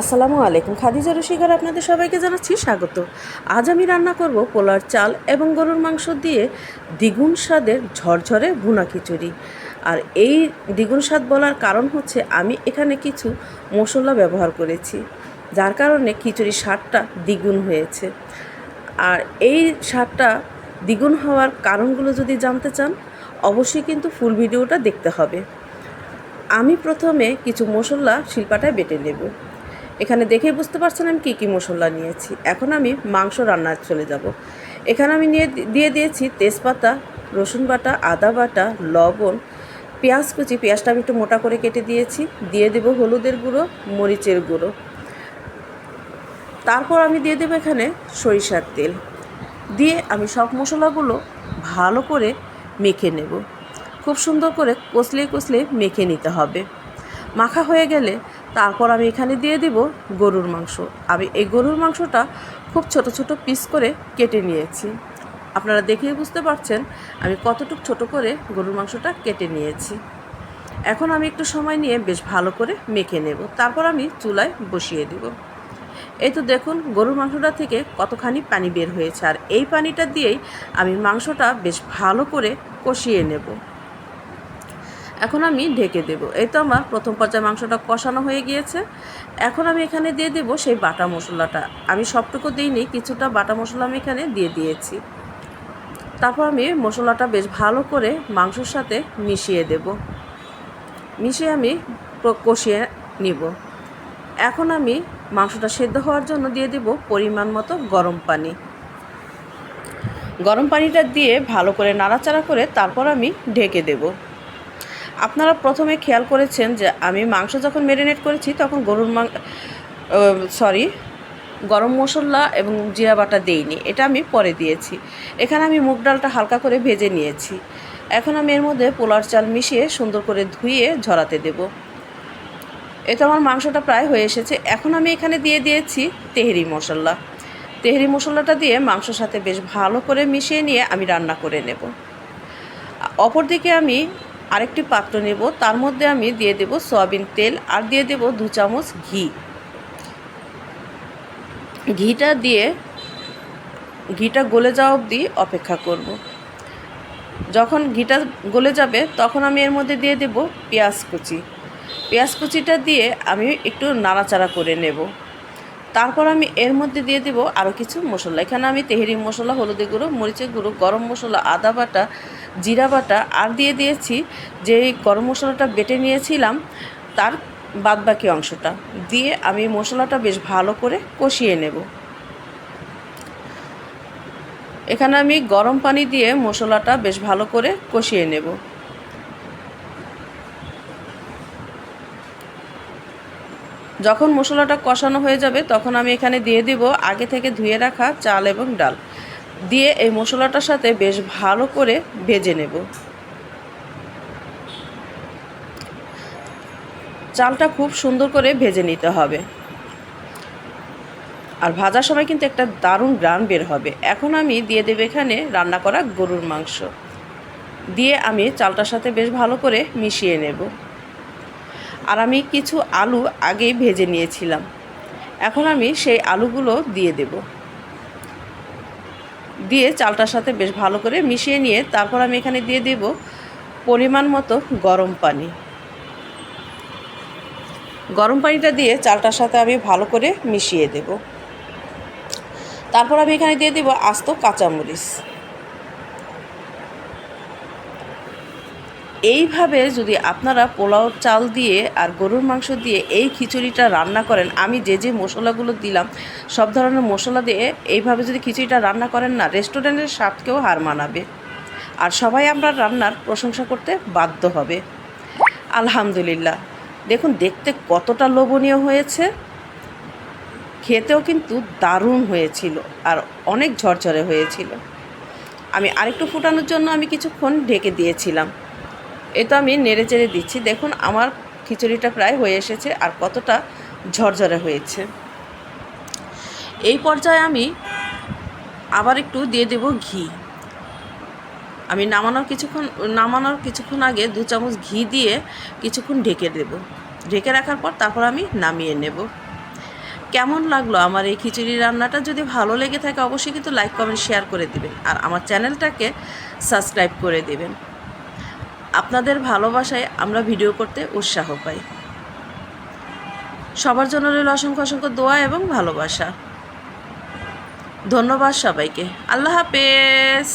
আসসালামু আলাইকুম। খাদিজা রশিকার আপনাদের সবাইকে জানাচ্ছি স্বাগত। আজ আমি রান্না করব পোলার চাল এবং গরুর মাংস দিয়ে দ্বিগুণ স্বাদের ঝরঝরে ভুনা খিচুড়ি। আর এই দ্বিগুণ স্বাদ বলার কারণ হচ্ছে আমি এখানে কিছু মশলা ব্যবহার করেছি, যার কারণে খিচুড়ির স্বাদটা দ্বিগুণ হয়েছে। আর এই স্বাদটা দ্বিগুণ হওয়ার কারণগুলো যদি জানতে চান, অবশ্যই কিন্তু ফুল ভিডিওটা দেখতে হবে। আমি প্রথমে কিছু মশলা শিল্পাটায় বেটে নেব। এখানে দেখেই বুঝতে পারছেন আমি কী কী মশলা নিয়েছি। এখন আমি মাংস রান্নায় চলে যাব। এখানে আমি নিয়ে দিয়ে দিয়েছি তেজপাতা, রসুন বাটা, আদা বাটা, লবণ, পেঁয়াজ কুচি। পেঁয়াজটা আমি একটু মোটা করে কেটে দিয়েছি। দিয়ে দেবো হলুদের গুঁড়ো, মরিচের গুঁড়ো। তারপর আমি দিয়ে দেবো এখানে সরিষার তেল। দিয়ে আমি সব মশলাগুলো ভালো করে মেখে নেব। খুব সুন্দর করে কষলে কষলে মেখে নিতে হবে। মাখা হয়ে গেলে তারপর আমি এখানে দিয়ে দিব গরুর মাংস। আমি এই গরুর মাংসটা খুব ছোট ছোট পিস করে কেটে নিয়েছি। আপনারা দেখেই বুঝতে পারছেন, আমি কতটুক ছোট করে গরুর মাংসটা কেটে নিয়েছি। এখন আমি একটু সময় নিয়ে বেশ ভালো করে মেখে নেব। তারপর আমি চুলায় বসিয়ে দেব। এই তো দেখুন, গরুর মাংসটা থেকে কতখানি পানি বের হয়েছে। আর এই পানিটা দিয়েই আমি মাংসটা বেশ ভালো করে কষিয়ে নেব। এখন আমি ঢেকে দেব। এই তো আমার প্রথম পর্যায়ে মাংসটা কষানো হয়ে গিয়েছে। এখন আমি এখানে দিয়ে দেব সেই বাটা মশলাটা। আমি সবটুকু দিইনি, কিছুটা বাটা মশলা আমি এখানে দিয়ে দিয়েছি। তারপর আমি মশলাটা বেশ ভালো করে মাংসর সাথে মিশিয়ে দেব। মিশিয়ে আমি কষিয়ে নিব। এখন আমি মাংসটা সেদ্ধ হওয়ার জন্য দিয়ে দেব পরিমাণ মতো গরম পানি। গরম পানিটা দিয়ে ভালো করে নাড়াচাড়া করে তারপর আমি ঢেকে দেবো। আপনারা প্রথমে খেয়াল করেছেন যে আমি মাংস যখন ম্যারিনেট করেছি, তখন গরুর মাং সরি গরম মশলা এবং জিরা বাটা দেইনি। এটা আমি পরে দিয়েছি। এখানে আমি মুগ ডালটা হালকা করে ভেজে নিয়েছি। এখন আমি এর মধ্যে পোলার চাল মিশিয়ে সুন্দর করে ধুয়ে ঝরাতে দেব। এটা আমার মাংসটা প্রায় হয়ে এসেছে। এখন আমি এখানে দিয়ে দিয়েছি তেহরি মশলা। তেহরি মশলাটা দিয়ে মাংসর সাথে বেশ ভালো করে মিশিয়ে নিয়ে আমি রান্না করে নেব। অপরদিকে আমি আরেকটি পাত্র নেব, তার মধ্যে আমি দিয়ে দেব সয়াবিন তেল আর দিয়ে দেব দু চামচ ঘি। ঘিটা দিয়ে ঘিটা গলে যাওয়া অবধি অপেক্ষা করব। যখন ঘিটা গলে যাবে, তখন আমি এর মধ্যে দিয়ে দেব পেঁয়াজ কুচি। পেঁয়াজ কুচিটা দিয়ে আমি একটু নাড়াচাড়া করে নেব। তারপর আমি এর মধ্যে দিয়ে দেব আরও কিছু মশলা। এখানে আমি তেহেরি মশলা, হলুদের গুঁড়ো, মরিচের গুঁড়ো, গরম মশলা, আদা বাটা জিরা বাটা আর দিয়ে দিয়েছি যে গরম মশলাটা বেটে নিয়েছিলাম, তার বাদবাকি অংশটা। দিয়ে আমি মশলাটা বেশ ভালো করে কষিয়ে নেব। এখানে আমি গরম পানি দিয়ে মশলাটা বেশ ভালো করে কষিয়ে নেব। যখন মশলাটা কষানো হয়ে যাবে, তখন আমি এখানে দিয়ে দিব আগে থেকে ধুয়ে রাখা চাল এবং ডাল। দিয়ে এই মশলাটার সাথে বেশ ভালো করে ভেজে নেব। চালটা খুব সুন্দর করে ভেজে নিতে হবে। আর ভাজার সময় কিন্তু একটা দারুণ গ্রান বের হবে। এখন আমি দিয়ে দেবো এখানে রান্না করা গরুর মাংস। দিয়ে আমি চালটার সাথে বেশ ভালো করে মিশিয়ে নেব। আর আমি কিছু আলু আগেই ভেজে নিয়েছিলাম। এখন আমি সেই আলুগুলো দিয়ে দেব। দিয়ে চালটার সাথে বেশ ভালো করে মিশিয়ে নিয়ে তারপর আমি এখানে দিয়ে দেব পরিমাণ মতো গরম পানি। গরম পানিটা দিয়ে চালটার সাথে আমি ভালো করে মিশিয়ে দেব। তারপর আমি এখানে দিয়ে দেব আস্ত কাঁচামরিচ। এইভাবে যদি আপনারা পোলাও চাল দিয়ে আর গরুর মাংস দিয়ে এই খিচুড়িটা রান্না করেন, আমি যে যে মশলাগুলো দিলাম, সব ধরনের মশলা দিয়ে এইভাবে যদি খিচুড়িটা রান্না করেন না, রেস্টুরেন্টের স্বাদকেও হার মানাবে। আর সবাই আমরা রান্নার প্রশংসা করতে বাধ্য হবে। আলহামদুলিল্লাহ। দেখুন, দেখতে কতটা লোভনীয় হয়েছে। খেতেও কিন্তু দারুণ হয়েছিল আর অনেক ঝরঝরে হয়েছিল। আমি আরেকটু ফুটানোর জন্য আমি কিছুক্ষণ ঢেকে দিয়েছিলাম। এ তো আমি নেড়ে চেড়ে দিচ্ছি। দেখুন, আমার খিচুড়িটা প্রায় হয়ে এসেছে আর কতটা ঝরঝরে হয়েছে। এই পর্যায়ে আমি আবার একটু দিয়ে দেব ঘি। আমি নামানোর কিছুক্ষণ নামানোর কিছুক্ষণ আগে দু চামচ ঘি দিয়ে কিছুক্ষণ ঢেকে দেব। ঢেকে রাখার পর তারপর আমি নামিয়ে নেব। কেমন লাগল আমার এই খিচুড়ি রান্নাটা? যদি ভালো লেগে থাকে, অবশ্যই কিন্তু লাইক, কমেন্ট, শেয়ার করে দিবেন। আর আমার চ্যানেলটাকে সাবস্ক্রাইব করে দিবেন। আপনাদের ভালোবাসায় আমরা ভিডিও করতে উৎসাহ পাই। সবার জন্য রইল অসংখ্য অসংখ্য দোয়া এবং ভালোবাসা। ধন্যবাদ সবাইকে। আল্লাহ হাফেজ।